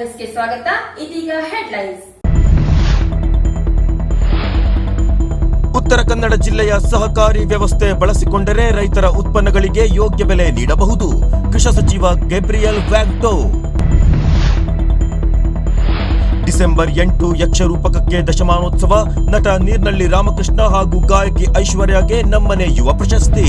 ನ್ಯೂಸ್ಗೆ ಸ್ವಾಗತ. ಇದೀಗ ಹೆಡ್ಲೈನ್ಸ್. ಉತ್ತರ ಕನ್ನಡ ಜಿಲ್ಲೆಯ ಸಹಕಾರಿ ವ್ಯವಸ್ಥೆ ಬಳಸಿಕೊಂಡರೆ ರೈತರ ಉತ್ಪನ್ನಗಳಿಗೆ ಯೋಗ್ಯ ಬೆಲೆ ನೀಡಬಹುದು. ಕೃಷಿ ಸಚಿವ ಗೇಬ್ರಿಯಲ್ ವ್ಯಾಗ್ಟೋ. ಡಿಸೆಂಬರ್ ಎಂಟು ಯಕ್ಷರೂಪಕಕ್ಕೆ ದಶಮಾನೋತ್ಸವ. ನಟ ನೀರ್ನಳ್ಳಿ ರಾಮಕೃಷ್ಣ ಹಾಗೂ ಗಾಯಕಿ ಐಶ್ವರ್ಯಗೆ ನಮ್ಮನೆ ಯುವ ಪ್ರಶಸ್ತಿ.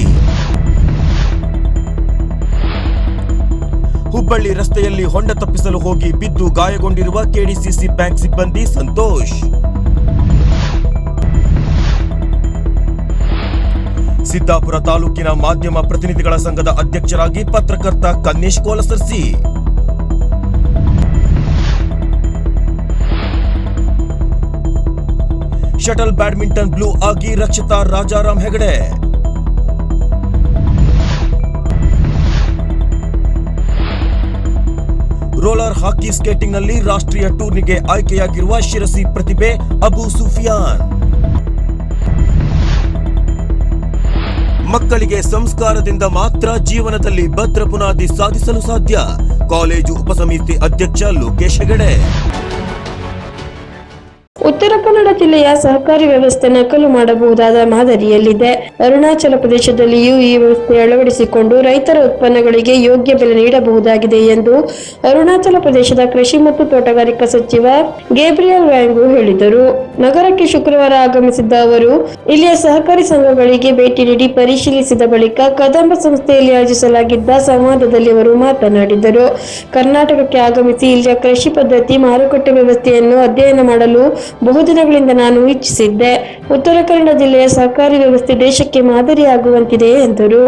ಹುಬ್ಬಳ್ಳಿ ರಸ್ತೆಯಲ್ಲಿ ಹೊಂಡ ತಪ್ಪಿಸಲು ಹೋಗಿ ಬಿದ್ದು ಗಾಯಗೊಂಡಿರುವ ಕೆಡಿಸಿಸಿ ಬ್ಯಾಂಕ್ ಸಿಬ್ಬಂದಿ ಸಂತೋಷ್. ಸಿದ್ದಾಪುರ ತಾಲೂಕಿನ ಮಾಧ್ಯಮ ಪ್ರತಿನಿಧಿಗಳ ಸಂಘದ ಅಧ್ಯಕ್ಷರಾಗಿ ಪತ್ರಕರ್ತ ಕನ್ನೇಶ್ ಕೋಲಸರ್ಸಿ ಶಟಲ್ ಬ್ಯಾಡ್ಮಿಂಟನ್ ಬ್ಲೂ ಆಗಿ ರಕ್ಷಿತಾ ರಾಜಾರಾಮ್ ಹೆಗಡೆ. ರೋಲರ್ ಹಾಕಿ ಸ್ಕೇಟಿಂಗ್ನಲ್ಲಿ ರಾಷ್ಟ್ರೀಯ ಟೂರ್ನಿಗೆ ಆಯ್ಕೆಯಾಗಿರುವ ಶಿರಸಿ ಪ್ರತಿಭೆ ಅಬು ಸುಫಿಯಾನ್. ಮಕ್ಕಳಿಗೆ ಸಂಸ್ಕಾರದಿಂದ ಮಾತ್ರ ಜೀವನದಲ್ಲಿ ಭದ್ರ ಬುನಾದಿ ಸಾಧಿಸಲು ಸಾಧ್ಯ. ಕಾಲೇಜು ಉಪಸಮಿತಿ ಅಧ್ಯಕ್ಷ ಲೋಕೇಶ್ ಹೆಗಡೆ. ಉತ್ತರ ಕನ್ನಡ ಜಿಲ್ಲೆಯ ಸಹಕಾರಿ ವ್ಯವಸ್ಥೆ ನಕಲು ಮಾಡಬಹುದಾದ ಮಾದರಿಯಲ್ಲಿದೆ. ಅರುಣಾಚಲ ಪ್ರದೇಶದಲ್ಲಿಯೂ ಈ ವ್ಯವಸ್ಥೆ ಅಳವಡಿಸಿಕೊಂಡು ರೈತರ ಉತ್ಪನ್ನಗಳಿಗೆ ಯೋಗ್ಯ ಬೆಲೆ ನೀಡಬಹುದಾಗಿದೆ ಎಂದು ಅರುಣಾಚಲ ಪ್ರದೇಶದ ಕೃಷಿ ಮತ್ತು ತೋಟಗಾರಿಕಾ ಸಚಿವ ಗೇಬ್ರಿಯಲ್ ವ್ಯಾಂಗು ಹೇಳಿದರು. ನಗರಕ್ಕೆ ಶುಕ್ರವಾರ ಆಗಮಿಸಿದ್ದ ಅವರು, ಇಲ್ಲಿಯ ಸಹಕಾರಿ ಸಂಘಗಳಿಗೆ ಭೇಟಿ ನೀಡಿ ಪರಿಶೀಲಿಸಿದ ಬಳಿಕ ಕದಂಬ ಸಂಸ್ಥೆಯಲ್ಲಿ ಆಯೋಜಿಸಲಾಗಿದ್ದ ಸಂವಾದದಲ್ಲಿ ಅವರು ಮಾತನಾಡಿದರು. ಕರ್ನಾಟಕಕ್ಕೆ ಆಗಮಿಸಿ ಇಲ್ಲಿಯ ಕೃಷಿ ಪದ್ಧತಿ ಮಾರುಕಟ್ಟೆ ವ್ಯವಸ್ಥೆಯನ್ನು ಅಧ್ಯಯನ ಮಾಡಲು ಬಹುದಿನಗಳಿಂದ ನಾನು ಇಚ್ಛಿಸಿದ್ದೆ ಉತ್ತರ ಕನ್ನಡ ಜಿಲ್ಲೆಯ ಸಹಕಾರಿ ವ್ಯವಸ್ಥೆ ದೇಶಕ್ಕೆ ಮಾದರಿಯಾಗುವಂತಿದೆ ಎಂದರು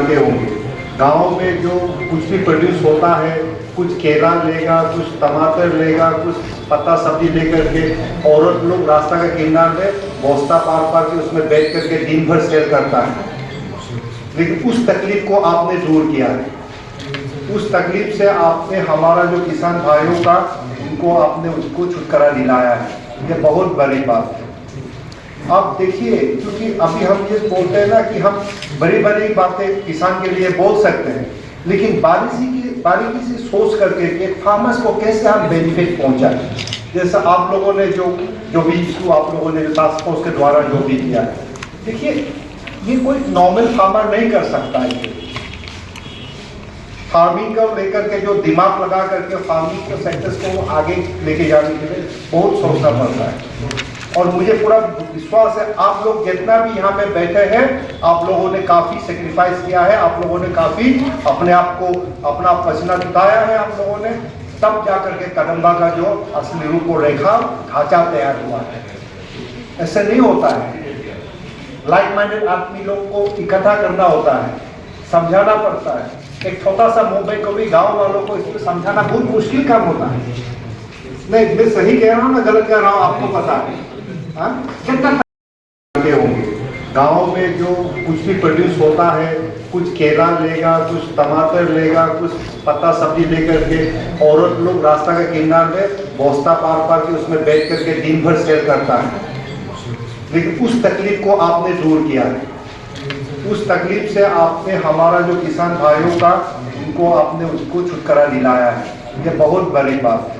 के होंगे गाँव में जो कुछ भी प्रोड्यूस होता है कुछ केला लेगा कुछ टमाटर लेगा कुछ पत्ता सब्जी लेकर के औरत लोग रास्ता के किनारे में बस्ता पार पार के उसमें बैठ करके दिन भर सेल करता है लेकिन उस तकलीफ को आपने दूर किया है उस तकलीफ से आपने हमारा जो किसान भाइयों का उनको आपने उसको छुटकारा दिलाया है ये बहुत बड़ी बात है। अब देखिए, क्योंकि अभी हम ये बोलते हैं ना कि हम बड़ी बड़ी बातें किसान के लिए बोल सकते हैं, लेकिन बारीकी की, बारीकी से सोच करके कि फार्मर्स को कैसे हम बेनिफिट पहुंचाएँ। जैसा आप लोगों ने जो जो भी इशू आप लोगों ने टास्क फोर्स के द्वारा जो भी किया देखिए, ये कोई नॉर्मल फार्मर नहीं कर सकता है फ़ार्मिंग को लेकर के जो दिमाग लगा करके फ़ार्मिंग के सेक्टर्स को आगे लेके जाने के लिए बहुत सोचना पड़ता है। और मुझे पूरा विश्वास है, आप लोग जितना भी यहाँ पे बैठे हैं, आप लोगों ने काफ़ी सेक्रीफाइस किया है, आप लोगों ने काफ़ी अपने आप को अपना पसीना जुटाया है आप लोगों ने। तब जा करके कदम्बा का जो असली रूप और रेखा ढांचा तैयार हुआ है। ऐसे नहीं होता है। लाइक माइंडेड आदमी लोग को इकट्ठा करना होता है, समझाना पड़ता है। एक छोटा सा मुंबई को भी गाँव वालों को इसमें समझाना बहुत मुश्किल काम होता है। नहीं, मैं सही कह रहा हूँ ना, गलत कह रहा हूँ, आपको पता है। हाँ? कितना होंगे। गाँव में जो कुछ भी प्रोड्यूस होता है, कुछ केला लेगा, कुछ टमाटर लेगा, कुछ पत्ता सब्ज़ी लेकर के औरत लोग रास्ता के किनारे में बस्ता पार पार के उसमें बैठ करके दिन भर सेल करता है। लेकिन उस तकलीफ़ को आपने दूर किया है। उस तकलीफ़ से आपने हमारा जो किसान भाइयों का उनको आपने उसको छुटकारा दिलाया है, ये बहुत बड़ी बात है।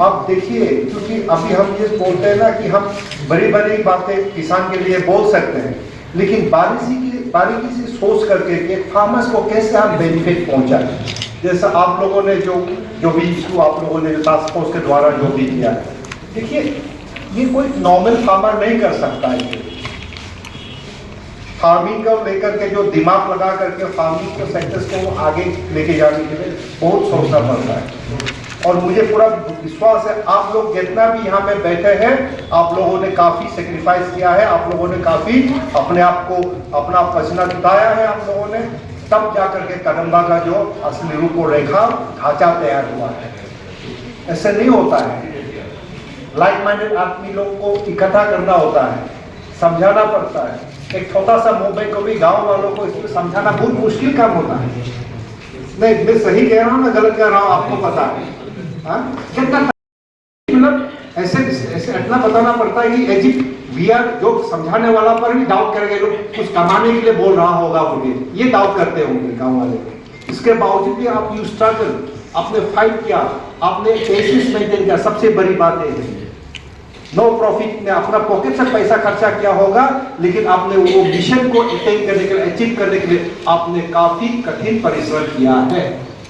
अब देखिए, क्योंकि अभी हम ये बोलते हैं ना कि हम बड़ी बड़ी बातें किसान के लिए बोल सकते हैं, लेकिन बारीकी की, बारीकी से सोच करके कि फार्मर्स को कैसे हम बेनिफिट पहुंचाएँ। जैसा आप लोगों ने जो जो भी इशू आप लोगों ने टास्क फोर्स के द्वारा जो भी किया देखिए, ये कोई नॉर्मल फार्मर नहीं कर सकता है। फ़ार्मिंग को लेकर के जो दिमाग लगा करके फ़ार्मिंग के सेक्टर्स को आगे लेके जाने के लिए बहुत सोचना पड़ता है। और मुझे पूरा विश्वास है, आप लोग जितना भी यहाँ पे बैठे हैं, आप लोगों ने काफ़ी सेक्रीफाइस किया है, आप लोगों ने काफ़ी अपने आप को अपना पसीना जुटाया है आप लोगों ने। तब जा करके कदम्बा का जो असली रूप और रेखा ढांचा तैयार हुआ है। ऐसे नहीं होता है। लाइक माइंडेड आदमी लोग को इकट्ठा करना होता है, समझाना पड़ता है। एक छोटा सा मुंबई को भी गाँव वालों को इसमें समझाना बहुत मुश्किल काम होता है। नहीं, मैं सही कह रहा हूँ ना गलत कह रहा हूँ, आपको पता है। हाँ? मतलब ऐसे ऐसे इतना बताना पड़ता है कि एज वी आर जो समझाने वाला पर भी डाउट करेंगे लोग कुछ कमाने के लिए बोल रहा होगा मुझे। ये डाउट करते होंगे गाँव वाले। इसके बावजूद भी आप यू स्ट्रगल आपने फाइट किया, आपने बेसिस मेंटेन किया। सबसे बड़ी बात है। नो प्रॉफिट ने अपना पॉकेट से पैसा खर्चा किया होगा लेकिन आपने वो मिशन को अटेन करने के लिए अचीव करने के लिए आपने काफी कठिन परिश्रम किया है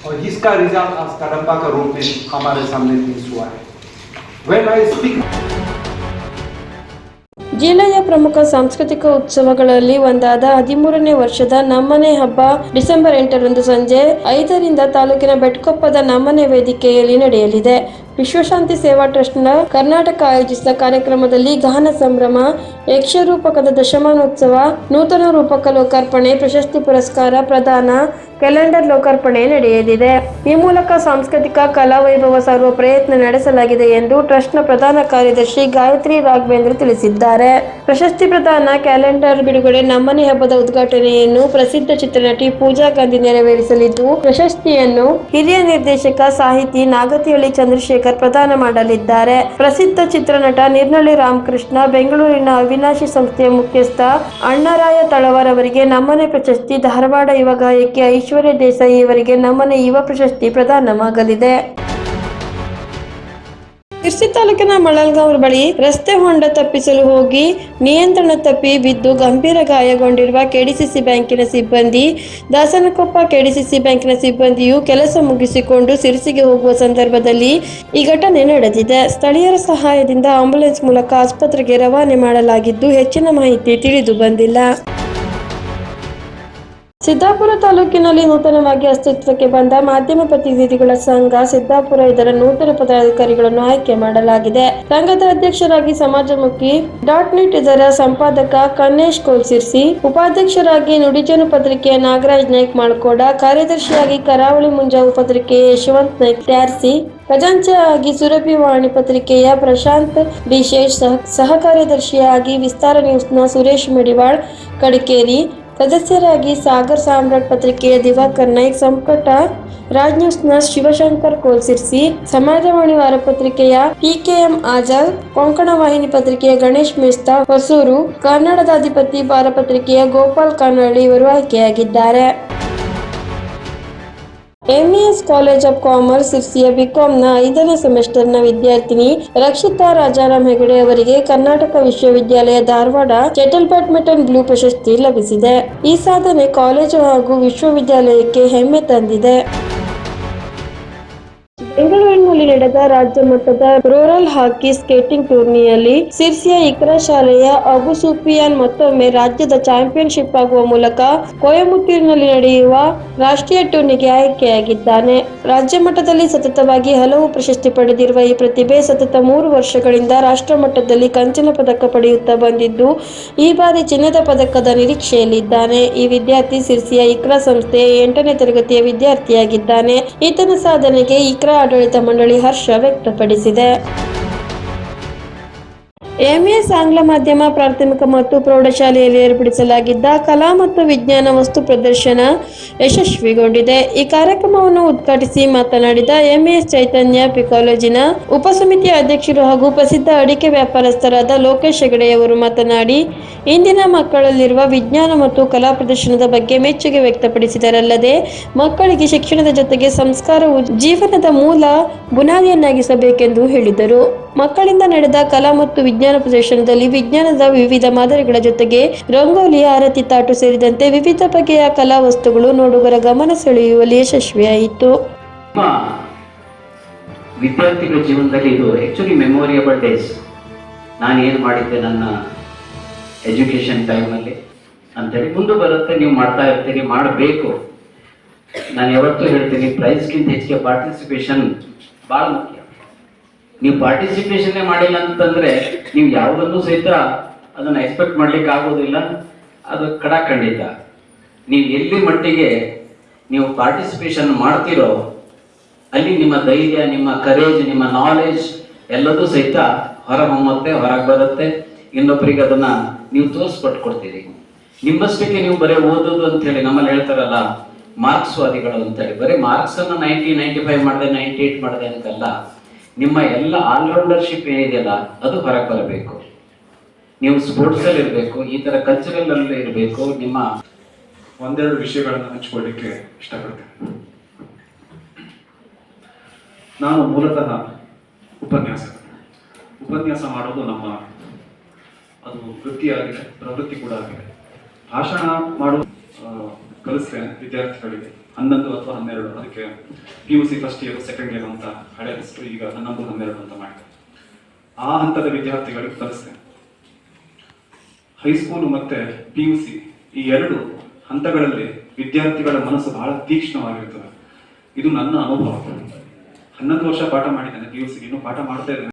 और जिसका रिजल्ट आज कदम्बा का रूप में हमारे सामने पेश हुआ है When I speak ಜಿಲ್ಲೆಯ ಪ್ರಮುಖ ಸಾಂಸ್ಕೃತಿಕ ಉತ್ಸವಗಳಲ್ಲಿ ಒಂದಾದ ಹದಿಮೂರನೇ ವರ್ಷದ ನಮ್ಮನೆ ಹಬ್ಬ ಡಿಸೆಂಬರ್ ಎಂಟರಂದು ಸಂಜೆ ಐದರಿಂದ ತಾಲೂಕಿನ ಬೆಟ್ಕೊಪ್ಪದ ನಮ್ಮನೆ ವೇದಿಕೆಯಲ್ಲಿ ನಡೆಯಲಿದೆ ವಿಶ್ವಶಾಂತಿ ಸೇವಾ ಟ್ರಸ್ಟ್ನ ಕರ್ನಾಟಕ ಆಯೋಜಿಸಿದ ಕಾರ್ಯಕ್ರಮದಲ್ಲಿ ಗಾನ ಸಂಭ್ರಮ, ಯಕ್ಷರೂಪಕದ ದಶಮಾನೋತ್ಸವ, ನೂತನ ರೂಪಕ ಲೋಕಾರ್ಪಣೆ, ಪ್ರಶಸ್ತಿ ಪುರಸ್ಕಾರ ಪ್ರದಾನ, ಕ್ಯಾಲೆಂಡರ್ ಲೋಕಾರ್ಪಣೆ ನಡೆಯಲಿದೆ. ಈ ಮೂಲಕ ಸಾಂಸ್ಕೃತಿಕ, ಕಲಾ ವೈಭವ ಸಾರುವ ಪ್ರಯತ್ನ ನಡೆಸಲಾಗಿದೆ ಎಂದು ಟ್ರಸ್ಟ್ನ ಪ್ರಧಾನ ಕಾರ್ಯದರ್ಶಿ ಗಾಯತ್ರಿ ರಾಘವೇಂದ್ರ ತಿಳಿಸಿದ್ದಾರೆ. ಪ್ರಶಸ್ತಿ ಪ್ರದಾನ, ಕ್ಯಾಲೆಂಡರ್ ಬಿಡುಗಡೆ, ನಮ್ಮನೆ ಹಬ್ಬದ ಉದ್ಘಾಟನೆಯನ್ನು ಪ್ರಸಿದ್ಧ ಚಿತ್ರನಟಿ ಪೂಜಾ ಗಾಂಧಿ ನೆರವೇರಿಸಲಿದ್ದು, ಪ್ರಶಸ್ತಿಯನ್ನು ಹಿರಿಯ ನಿರ್ದೇಶಕ ಸಾಹಿತಿ ನಾಗತಿಹಳ್ಳಿ ಚಂದ್ರಶೇಖರ್ ಪ್ರದಾನ ಮಾಡಲಿದ್ದಾರೆ. ಪ್ರಸಿದ್ಧ ಚಿತ್ರನಟ ನಿರ್ನಳ್ಳಿ ರಾಮಕೃಷ್ಣ, ಬೆಂಗಳೂರಿನ ಅವಿನಾಶಿ ಸಂಸ್ಥೆಯ ಮುಖ್ಯಸ್ಥ ಅಣ್ಣರಾಯ ತಳವಾರ್ ಅವರಿಗೆ ನಮ್ಮನೆ ಪ್ರಶಸ್ತಿ, ಧಾರವಾಡ ಯುವ ಗಾಯಕಿ ಐಶ್ವರ್ಯ ದೇಸಾಯಿ ಅವರಿಗೆ ನಮ್ಮನೆ ಯುವ ಪ್ರಶಸ್ತಿ ಪ್ರದಾನವಾಗಲಿದೆ. ಶಿರ್ಸಿ ತಾಲೂಕಿನ ಮಳಲ್ಗಾಂವ್ ಬಳಿ ರಸ್ತೆ ಹೊಂಡ ತಪ್ಪಿಸಲು ಹೋಗಿ ನಿಯಂತ್ರಣ ತಪ್ಪಿ ಬಿದ್ದು ಗಂಭೀರ ಗಾಯಗೊಂಡಿರುವ ಕೆಡಿಸಿಸಿ ಬ್ಯಾಂಕಿನ ಸಿಬ್ಬಂದಿ, ದಾಸನಕೊಪ್ಪ ಕೆಡಿಸಿಸಿ ಬ್ಯಾಂಕಿನ ಸಿಬ್ಬಂದಿಯು ಕೆಲಸ ಮುಗಿಸಿಕೊಂಡು ಸಿರಿಸಿಗೆ ಹೋಗುವ ಸಂದರ್ಭದಲ್ಲಿ ಈ ಘಟನೆ ನಡೆದಿದೆ. ಸ್ಥಳೀಯರ ಸಹಾಯದಿಂದ ಆಂಬುಲೆನ್ಸ್ ಮೂಲಕ ಆಸ್ಪತ್ರೆಗೆ ರವಾನೆ ಮಾಡಲಾಗಿದ್ದು ಹೆಚ್ಚಿನ ಮಾಹಿತಿ ತಿಳಿದು ಬಂದಿಲ್ಲ. ಸಿದ್ದಾಪುರ ತಾಲೂಕಿನಲ್ಲಿ ನೂತನವಾಗಿ ಅಸ್ತಿತ್ವಕ್ಕೆ ಬಂದ ಮಾಧ್ಯಮ ಪ್ರತಿನಿಧಿಗಳ ಸಂಘ ಸಿದ್ದಾಪುರ ಇದರ ನೂತನ ಪದಾಧಿಕಾರಿಗಳನ್ನು ಆಯ್ಕೆ ಮಾಡಲಾಗಿದೆ. ಸಂಘದ ಅಧ್ಯಕ್ಷರಾಗಿ ಸಮಾಜಮುಖಿ ಡಾಟ್ ನೆಟ್ ಇದರ ಸಂಪಾದಕ ಕನ್ನೇಶ್ ಕೋಲ್ಸಿರ್ಸಿ, ಉಪಾಧ್ಯಕ್ಷರಾಗಿ ನುಡಿಜನು ಪತ್ರಿಕೆಯ ನಾಗರಾಜ್ ನಾಯ್ಕ್ ಮಾಡ್ಕೋಡ ಕಾರ್ಯದರ್ಶಿಯಾಗಿ ಕರಾವಳಿ ಮುಂಜಾವು ಪತ್ರಿಕೆಯ ಯಶವಂತ್ ನಾಯ್ಕ್ ಟ್ಯಾರ್ಸಿ ಖಜಾಂಚಿಯಾಗಿ ಸುರಭಿ ವಾಣಿ ಪತ್ರಿಕೆಯ ಪ್ರಶಾಂತ್ ಸಹ ಸಹ ಕಾರ್ಯದರ್ಶಿಯಾಗಿ ವಿಸ್ತಾರ ನ್ಯೂಸ್ನ ಸುರೇಶ್ ಮೆಡಿವಾಳ್, ಕಡಿಕೇರಿ ಸದಸ್ಯರಾಗಿ ಸಾಗರ್ ಸಾಮ್ರಾಟ್ ಪತ್ರಿಕೆಯ ದಿವಾಕರ್ ನಾಯ್ಕ್ ಸಂಪುಟ, ರಾಜ್ ನ್ಯೂಸ್ನ ಶಿವಶಂಕರ್ ಕೋಲ್ಸಿರ್ಸಿ ಸಮಾಜವಾಣಿ ವಾರಪತ್ರಿಕೆಯ ಪಿಕೆಎಂ ಆಜಾದ್, ಕೊಂಕಣ ವಾಹಿನಿ ಪತ್ರಿಕೆಯ ಗಣೇಶ್ ಮೇಸ್ತಾ ಹೊಸೂರು, ಕನ್ನಡದ ಅಧಿಪತಿ ವಾರಪತ್ರಿಕೆಯ ಗೋಪಾಲ್ ಕಾನಳ್ಳಿ ಇವರು ಆಯ್ಕೆಯಾಗಿದ್ದಾರೆ. ಎಂಇಎಸ್ ಕಾಲೇಜ್ ಆಫ್ ಕಾಮರ್ಸ್ ಸಿರ್ಸಿಯ ಬಿಕಾಂನ ಐದನೇ ಸೆಮಿಸ್ಟರ್ನ ವಿದ್ಯಾರ್ಥಿನಿ ರಕ್ಷಿತಾ ರಾಜಾರಾಮ್ ಹೆಗಡೆ ಅವರಿಗೆ ಕರ್ನಾಟಕ ವಿಶ್ವವಿದ್ಯಾಲಯ ಧಾರವಾಡ ಶಟಲ್ ಬ್ಯಾಡ್ಮಿಂಟನ್ ಬ್ಲೂ ಪ್ರಶಸ್ತಿ ಲಭಿಸಿದೆ. ಈ ಸಾಧನೆ ಕಾಲೇಜು ಹಾಗೂ ವಿಶ್ವವಿದ್ಯಾಲಯಕ್ಕೆ ಹೆಮ್ಮೆ ತಂದಿದೆ. ಬೆಂಗಳೂರಿನಲ್ಲಿ ನಡೆದ ರಾಜ್ಯ ಮಟ್ಟದ ರೂರಲ್ ಹಾಕಿ ಸ್ಕೇಟಿಂಗ್ ಟೂರ್ನಿಯಲ್ಲಿ ಸಿರ್ಸಿಯ ಇಕ್ರಾ ಶಾಲೆಯ ಅಬು ಸುಫಿಯಾನ್ ಮತ್ತೊಮ್ಮೆ ರಾಜ್ಯದ ಚಾಂಪಿಯನ್ಶಿಪ್ ಆಗುವ ಮೂಲಕ ಕೊಯಮುತ್ತೂರಿನಲ್ಲಿ ನಡೆಯುವ ರಾಷ್ಟ್ರೀಯ ಟೂರ್ನಿಗೆ ಆಯ್ಕೆಯಾಗಿದ್ದಾನೆ. ರಾಜ್ಯ ಮಟ್ಟದಲ್ಲಿ ಸತತವಾಗಿ ಹಲವು ಪ್ರಶಸ್ತಿ ಪಡೆದಿರುವ ಈ ಪ್ರತಿಭೆ ಸತತ ಮೂರು ವರ್ಷಗಳಿಂದ ರಾಷ್ಟ್ರ ಮಟ್ಟದಲ್ಲಿ ಕಂಚಿನ ಪದಕ ಪಡೆಯುತ್ತಾ ಬಂದಿದ್ದು, ಈ ಬಾರಿ ಚಿನ್ನದ ಪದಕದ ನಿರೀಕ್ಷೆಯಲ್ಲಿದ್ದಾನೆ. ಈ ವಿದ್ಯಾರ್ಥಿ ಸಿರ್ಸಿಯ ಇಕ್ರಾ ಸಂಸ್ಥೆಯ ಎಂಟನೇ ತರಗತಿಯ ವಿದ್ಯಾರ್ಥಿಯಾಗಿದ್ದಾನೆ. ಈತನ ಸಾಧನೆಗೆ ಇಕ್ರಾ ಆಡಳಿತ ಮಂಡಳಿ ಹರ್ಷ ವ್ಯಕ್ತಪಡಿಸಿದೆ. ಎಂಎಸ್ ಆಂಗ್ಲ ಮಾಧ್ಯಮ, ಪ್ರಾಥಮಿಕ ಮತ್ತು ಪ್ರೌಢಶಾಲೆಯಲ್ಲಿ ಏರ್ಪಡಿಸಲಾಗಿದ್ದ ಕಲಾ ಮತ್ತು ವಿಜ್ಞಾನ ವಸ್ತು ಪ್ರದರ್ಶನ ಯಶಸ್ವಿಗೊಂಡಿದೆ. ಈ ಕಾರ್ಯಕ್ರಮವನ್ನು ಉದ್ಘಾಟಿಸಿ ಮಾತನಾಡಿದ ಎಂಎಸ್ ಚೈತನ್ಯ, ಪಿಕಾಲಜಿನ ಉಪಸಮಿತಿ ಅಧ್ಯಕ್ಷರು ಹಾಗೂ ಪ್ರಸಿದ್ಧ ಅಡಿಕೆ ವ್ಯಾಪಾರಸ್ಥರಾದ ಲೋಕೇಶ್ ಹೆಗಡೆಯವರು ಮಾತನಾಡಿ, ಇಂದಿನ ಮಕ್ಕಳಲ್ಲಿರುವ ವಿಜ್ಞಾನ ಮತ್ತು ಕಲಾ ಪ್ರದರ್ಶನದ ಬಗ್ಗೆ ಮೆಚ್ಚುಗೆ ವ್ಯಕ್ತಪಡಿಸಿದರಲ್ಲದೆ, ಮಕ್ಕಳಿಗೆ ಶಿಕ್ಷಣದ ಜೊತೆಗೆ ಸಂಸ್ಕಾರವು ಜೀವನದ ಮೂಲ ಬುನಾದಿಯನ್ನಾಗಿಸಬೇಕೆಂದು ಹೇಳಿದರು. ಮಕ್ಕಳಿಂದ ನಡೆದ ಕಲಾ ಮತ್ತು ವಿಜ್ಞಾನ ಪ್ರದರ್ಶನದಲ್ಲಿ ವಿಜ್ಞಾನದ ವಿವಿಧ ಮಾದರಿಗಳ ಜೊತೆಗೆ ರಂಗೋಲಿ, ಆರತಿ, ತಾಟು ಸೇರಿದಂತೆ ವಿವಿಧ ಬಗೆಯ ಕಲಾ ವಸ್ತುಗಳು ನೋಡುಗರ ಗಮನ ಸೆಳೆಯುವಲ್ಲಿ ಯಶಸ್ವಿಯಾಯಿತು. ವಿದ್ಯಾರ್ಥಿಗಳ ಜೀವನದಲ್ಲಿ ಇದು ಆ್ಯಕ್ಚುಲಿ ಮೆಮೊರಿಯಬಲ್ ಡೇಸ್ ನಾನು ಏನು ಮಾಡಿದ್ದೆ ನನ್ನ ಎಜುಕೇಷನ್ ಟೈಮಲ್ಲಿ ಅಂತೇಳಿ ಮುಂದೆ ಬರುತ್ತೆ, ನೀವು ಮಾಡ್ತಾ ಇರ್ತೀರಿ, ಮಾಡಬೇಕು. ನಾನು ಯಾವತ್ತೂ ಹೇಳ್ತೀನಿ ಪ್ರೈಸ್ಗಿಂತ ಹೆಚ್ಚಿಗೆ ಪಾರ್ಟಿಸಿಪೇಷನ್ ಭಾಳ ಮುಖ್ಯ. ನೀವು ಪಾರ್ಟಿಸಿಪೇಷನ್ ಮಾಡಿಲ್ಲ ಅಂತಂದ್ರೆ ನೀವು ಯಾವುದನ್ನು ಸಹಿತ ಅದನ್ನ ಎಕ್ಸ್ಪೆಕ್ಟ್ ಮಾಡ್ಲಿಕ್ಕೆ ಆಗೋದಿಲ್ಲ. ಅದು ಕಡ ಖಂಡಿತ. ನೀವು ಎಲ್ಲಿ ಮಟ್ಟಿಗೆ ನೀವು ಪಾರ್ಟಿಸಿಪೇಷನ್ ಮಾಡ್ತಿರೋ, ಅಲ್ಲಿ ನಿಮ್ಮ ಧೈರ್ಯ, ನಿಮ್ಮ ಕರೇಜ್ ನಿಮ್ಮ ನಾಲೆಜ್ ಎಲ್ಲದೂ ಸಹಿತ ಹೊರಹೊಮ್ಮತ್ತೆ, ಹೊರಗೆ ಬರುತ್ತೆ. ಇನ್ನೊಬ್ಬರಿಗೆ ಅದನ್ನ ನೀವು ತೋರಿಸ್ಪಟ್ಟು ಕೊಡ್ತೀರಿ ನಿಮ್ಮಷ್ಟಕ್ಕೆ ನೀವು ಬರೀ ಓದೋದು ಅಂತ ಹೇಳಿ ನಮ್ಮಲ್ಲಿ ಹೇಳ್ತಾರಲ್ಲ ಮಾರ್ಕ್ಸ್ ವಾದಿಗಳು ಅಂತೇಳಿ ಬರೀ ಮಾರ್ಕ್ಸ್ ಅನ್ನು ನೈಂಟಿ ನೈಂಟಿ ಫೈವ್ ಮಾಡಿದೆ ನೈಂಟಿ ಏಟ್ ಮಾಡಿದೆ ಅಂತಲ್ಲ ನಿಮ್ಮ ಎಲ್ಲ ಆಲ್ರೌಂಡರ್ಶಿಪ್ ಏನಿದೆಯಲ್ಲ, ಅದು ಹೊರಗೆ ಬರಬೇಕು. ನೀವು ಸ್ಪೋರ್ಟ್ಸ್ ಅಲ್ಲಿ ಇರಬೇಕು, ಈ ತರ ಕಲ್ಚರಲ್ ಅಲ್ಲಿ ಇರಬೇಕು, ನಿಮ್ಮ ಒಂದೆರಡು ವಿಷಯಗಳನ್ನು ಹಂಚ್ಕೊಳ್ಳಿಕ್ಕೆ ಇಷ್ಟಪಡ್ತೇನೆ. ನಾನು ಮೂಲತಃ ಉಪನ್ಯಾಸ. ಉಪನ್ಯಾಸ ಮಾಡೋದು ನಮ್ಮ ಅದು ವೃತ್ತಿಯಾಗಿದೆ, ಪ್ರವೃತ್ತಿ ಕೂಡ ಆಗಿದೆ. ಭಾಷಣ ಮಾಡೋದು ಆ, ಕಲಿಸ್ತೇನೆ ವಿದ್ಯಾರ್ಥಿಗಳಿಗೆ ಹನ್ನೊಂದು ಅಥವಾ ಹನ್ನೆರಡು. ಅದಕ್ಕೆ P U C first year second year ಅಂತ ಹಳೆ ಹೆಸರು ಈಗ ಹನ್ನೊಂದು ಹನ್ನೆರಡು ಅಂತ ಮಾಡಿದೆ. ಆ ಹಂತದ ವಿದ್ಯಾರ್ಥಿಗಳಿಗೆ ಕಲಿಸ್ತೇನೆ ಹೈಸ್ಕೂಲು ಮತ್ತೆ ಪಿ ಯು ಸಿ ಈ ಎರಡು ಹಂತಗಳಲ್ಲಿ ವಿದ್ಯಾರ್ಥಿಗಳ ಮನಸ್ಸು ಬಹಳ ತೀಕ್ಷ್ಣವಾಗಿರ್ತದೆ. ಇದು ನನ್ನ ಅನುಭವ. ಹನ್ನೊಂದು ವರ್ಷ ಪಾಠ ಮಾಡಿದ್ದೇನೆ ಪಿ ಯು ಸಿ ಇನ್ನು ಪಾಠ ಮಾಡ್ತಾ ಇದ್ದೇನೆ.